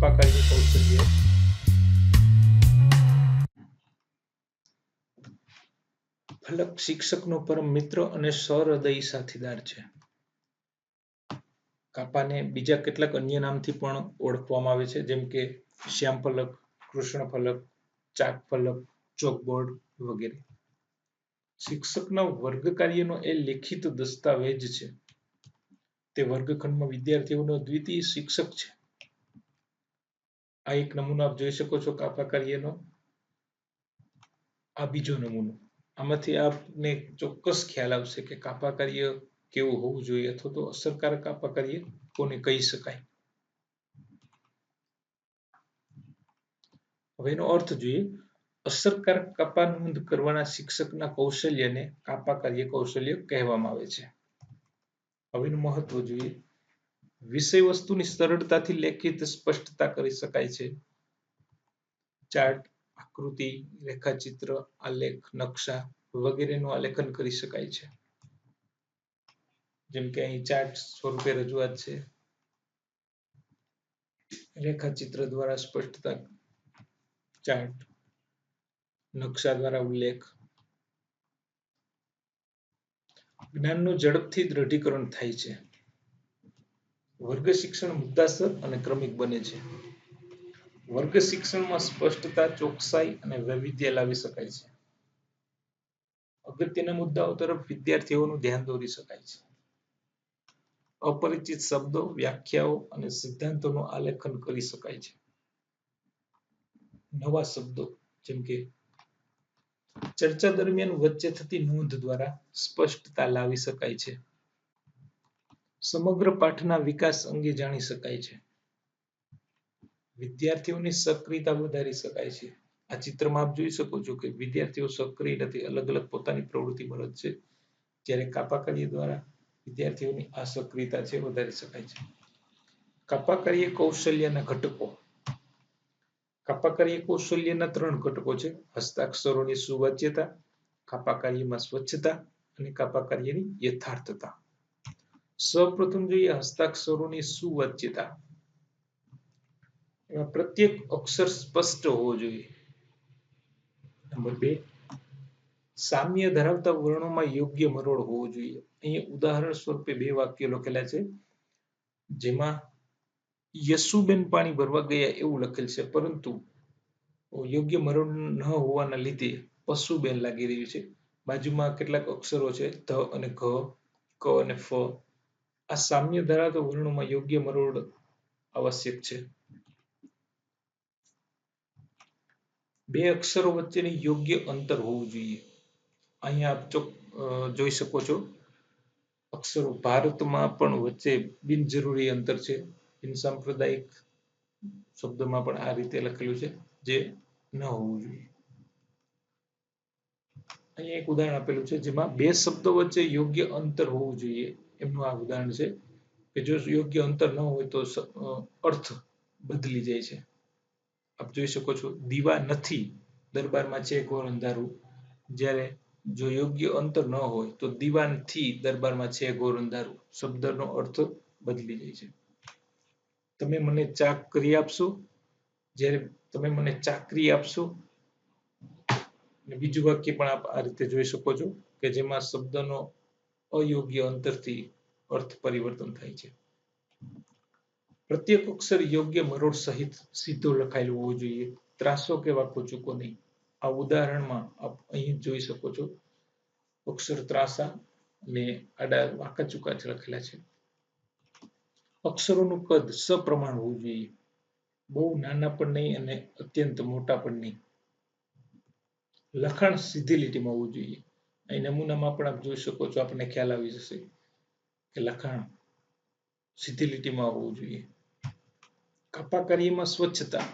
કાપા કાર્ય કૌશલ્ય ફલક શિક્ષકનો પરમ મિત્ર અને સહૃદયી સાથીદાર છે. કાપાને બીજા કેટલાક અન્ય નામથી પણ ઓળખવામાં આવે છે, જેમ કે શ્યામ ફલક, કૃષ્ણ ફલક, ચાક ફલક, ચોકબોર્ડ વગેરે શિક્ષકના વર્ગ કાર્યનો એ લેખિત દસ્તાવેજ છે. તે વર્ગખંડમાં વિદ્યાર્થીઓનો દ્વિતીય શિક્ષક છે. આ એક નમૂનો આપ જોઈ શકો છો કાપા કાર્યનો આ બીજો નમૂનો આમાંથી આપને ચોક્કસ ખ્યાલ આવશે કે કાપા કાર્ય કેવું હોવું જોઈએ અથવા તો અસરકારક કાપા કાર્ય કોને કહી શકાય. હવે એનો અર્થ જોઈએ અસરકારક કાપા નોંધ કરવાના શિક્ષકના કૌશલ્યને કાપા કાર્ય કૌશલ્ય કહેવામાં આવે છે. હવેનું મહત્વ જોઈએ વિષય વસ્તુની સરળતાથી લેખિત સ્પષ્ટતા કરી શકાય છે. ચાર્ટ, આકૃતિ, રેખાચિત્ર, આલેખ, નકશા વગેરેનું આલેખન કરી શકાય છે. જેમ કે અહીં ચાર્ટ સ્વરૂપે રજૂઆત છે. રેખાચિત્ર દ્વારા સ્પષ્ટતા, ચાર્ટ, નકશા દ્વારા ઉલ્લેખ જ્ઞાનનું ઝડપથી દ્રઢીકરણ થાય છે. વર્ગ શિક્ષણ મુદ્દાસર અને ક્રમિક બને છે. વર્ગ શિક્ષણમાં સ્પષ્ટતા, ચોકસાઈ અને વૈવિધ્ય લાવી શકાય છે. અગત્યના મુદ્દાઓ તરફ વિદ્યાર્થીઓનું ધ્યાન દોરી શકાય છે. અપરિચિત શબ્દો, વ્યાખ્યાઓ અને સિદ્ધાંતોનું આલેખન કરી શકાય છે. નવા શબ્દો, જેમ કે ચર્ચા દરમિયાન વચ્ચે થતી નોંધ દ્વારા સ્પષ્ટતા લાવી શકાય છે. સમગ્ર પાઠના વિકાસ અંગે જાણી શકાય છે. વિદ્યાર્થીઓની સક્રિયતા વધારી શકાય છે. આ ચિત્રમાં આપ જોઈ શકો છો કે વિદ્યાર્થીઓ સક્રિય નથી, અલગ અલગ પોતાની પ્રવૃત્તિમાં રત છે. જ્યારે કાપા કાર્ય દ્વારા વિદ્યાર્થીઓની આ સક્રિયતા છે, વધારી શકાય છે. કાપા કાર્ય કૌશલ્યના ઘટકો કાપા કાર્ય કૌશલ્યના ત્રણ ઘટકો છે હસ્તાક્ષરોની સુવાચ્યતા કાપા કાર્યમાં સ્વચ્છતા અને કાપા કાર્યની યથાર્થતા સૌપ્રથમ જોઈએ હસ્તાક્ષરોની સુવચ્યતા એમાં પ્રત્યેક અક્ષર સ્પષ્ટ હોવો જોઈએ. નંબર બે, સામ્ય ધરાવતા વર્ણોમાં યોગ્ય મરોડ હોવો જોઈએ. અહીંયા ઉદાહરણ સ્વરૂપે બે વાક્યો લખેલા છે. જેમાં યશુબેન પાણી ભરવા ગયા એવું લખેલ છે, પરંતુ યોગ્ય મરોડ ન હોવાના લીધે પશુબેન લાગી રહ્યું છે. બાજુમાં કેટલાક અક્ષરો છે, ધ અને ઘ, ક અને ફ આ સામ્ય ધરાવતા વર્ણોમાં યોગ્ય મરોડ આવશ્યક છે. બે અક્ષરો વચ્ચેની યોગ્ય અંતર હોવું જોઈએ. અહીંયા આપ જોઈ શકો છો. અક્ષરો ભારતમાં પણ વચ્ચે બિનજરૂરી અંતર છે. બિન શબ્દમાં પણ આ રીતે લખેલું છે જે ન હોવું જોઈએ. અહીંયા એક ઉદાહરણ આપેલું છે જેમાં બે શબ્દો વચ્ચે યોગ્ય અંતર હોવું જોઈએ એમનું આ ઉદાહરણ છે. કે જો યોગ્ય અંતર ન હોય તો અર્થ બદલી જાય છે. આપ જોઈ શકો છો, દીવા નથી દરબારમાં છે ઘોર અંધારું જ્યારે જો યોગ્ય અંતર ન હોય તો દીવાનથી દરબારમાં છે ઘોર અંધારું શબ્દનો અર્થ બદલી જાય છે. તમે મને ચાકરી આપશો જ્યારે તમે મને ચાકરી આપશો બીજું વાક્ય પણ આપ આ રીતે જોઈ શકો છો કે જેમાં શબ્દનો અયોગ્ય અંતરથી અર્થ પરિવર્તન થાય છે. પ્રત્યેક અક્ષર યોગ્ય મરોડ સહિત સીધો લખાયેલો હોવો જોઈએ ત્રાસો કે વાકો ચૂકો નહીં. આ ઉદાહરણમાં આપ અહીં જોઈ શકો છો. અક્ષર ત્રાસા અને આડા વાકા ચૂકા લખેલા છે. અક્ષરોનું કદ સપ્રમાણ હોવું જોઈએ. બહુ નાના પણ નહીં અને અત્યંત મોટા પણ નહીં. લખાણ સીધી લીટીમાં હોવું જોઈએ. અહીં નમૂનામાં પણ આપ જોઈ શકો છો, આપણને ખ્યાલ આવી જશે કે લખાણ સીધી લીટીમાં હોવું જોઈએ. કપા કાર્યમાં સ્વચ્છતા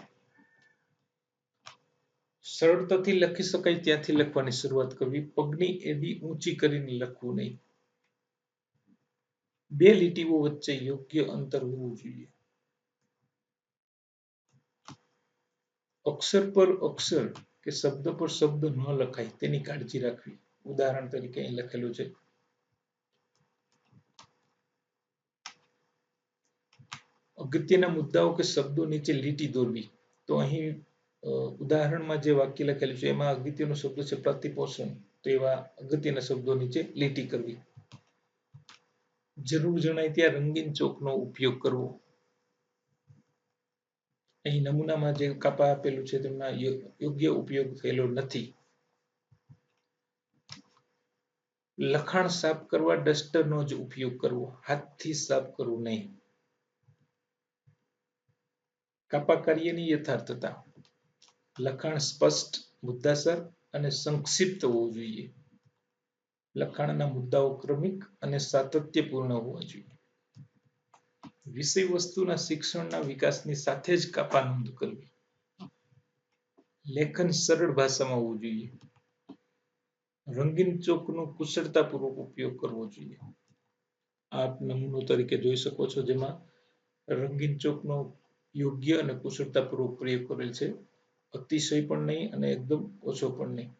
સરળતાથી લખી શકાય, ત્યાંથી લખવાની શરૂઆત કરવી પગની એડી ઊંચી કરીને લખવું નહીં. બે લીટીઓ વચ્ચે યોગ્ય અંતર હોવું જોઈએ. અક્ષર પર અક્ષર કે શબ્દ પર શબ્દ ન લખાય તેની કાળજી રાખવી ઉદાહરણ તરીકે અહીં લખેલું છે. અગત્યના મુદ્દાઓ કે શબ્દો નીચે લીટી દોરવી. તો અહીં ઉદાહરણમાં જે વાક્ય લખેલું છે, એમાં અગત્યનો શબ્દ છે પ્રતિપોષણ. તો એવા અગત્યના શબ્દો નીચે લીટી કરવી. જરૂર જણાય ત્યાં રંગીન ચોકનો ઉપયોગ કરવો. અહીં નમૂનામાં જે કાપા આપેલું છે તેમના યોગ્ય ઉપયોગ થયેલો નથી. લખાણ સાફ કરવા ડસ્ટરનો જ ઉપયોગ કરવો. હાથથી સાફ કરવું નહીં. કાપા કાર્યની યથાર્થતા. લખાણ સ્પષ્ટ, મુદ્દાસર અને સંક્ષિપ્ત હોવું જોઈએ. લખાણના મુદ્દાઓ ક્રમિક અને સાતત્યપૂર્ણ હોવા જોઈએ. વિષય વસ્તુના શિક્ષણના વિકાસની સાથે જ કાપા નોંધ કરવી. લેખન સરળ ભાષામાં હોવું જોઈએ. રંગીન ચોકનો કુશળતાપૂર્વક ઉપયોગ કરવો જોઈએ. આપ નમૂનો તરીકે જોઈ શકો છો જેમાં રંગીન ચોકનો યોગ્ય અને કુશળતાપૂર્વક પ્રયોગ કરેલ છે. અતિશય પણ નહીં અને એકદમ ઓછો પણ નહીં.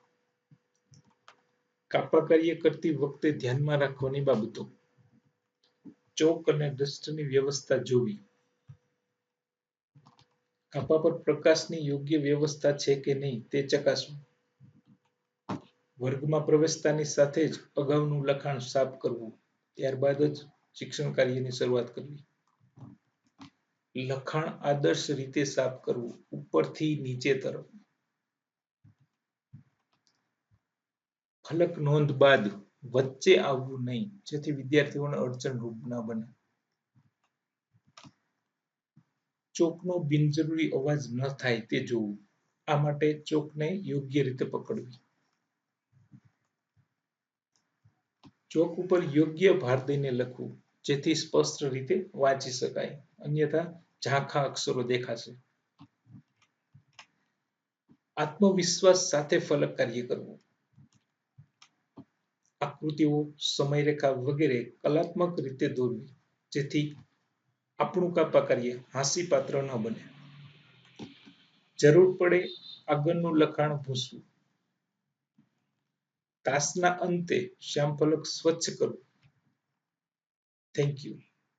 કાપા કાર્ય કરતી વખતે ધ્યાનમાં રાખવાની બાબતો. ચોક અને ડસ્ટની વ્યવસ્થા જોવી. કાપા પર પ્રકાશની યોગ્ય વ્યવસ્થા છે કે નહીં તે ચકાસવું વર્ગમાં પ્રવેશતાની સાથે જ અગાઉનું લખાણ સાફ કરવું, ત્યારબાદ જ શિક્ષણ કાર્યની શરૂઆત કરવી. લખાણ આદર્શ રીતે સાફ કરવું, ઉપરથી નીચે તરફ. ફલક નોંધ બાદ વચ્ચે આવવું નહીં, જેથી વિદ્યાર્થીઓને અડચણરૂપ ન બને. ચોકનો બિનજરૂરી અવાજ ન થાય તે જોવું, આ માટે ચોકને યોગ્ય રીતે પકડવી. ચોક ઉપર યોગ્ય ભાર દઈને લખવું, જેથી સ્પષ્ટ રીતે વાંચી શકાય. અન્યથા ઝાંખા અક્ષરો દેખાશે. આત્મવિશ્વાસ સાથે ફલક કાર્ય કરવું. આકૃતિઓ, સમયરેખા વગેરે કલાત્મક રીતે દોરવી, જેથી આપણું કાપા કાર્ય હાંસી પાત્ર ન બને. જરૂર પડે આગળનું લખાણ ભૂસવું. તાસના અંતે શ્યામ ફલક સ્વચ્છ કરવું થેન્ક યુ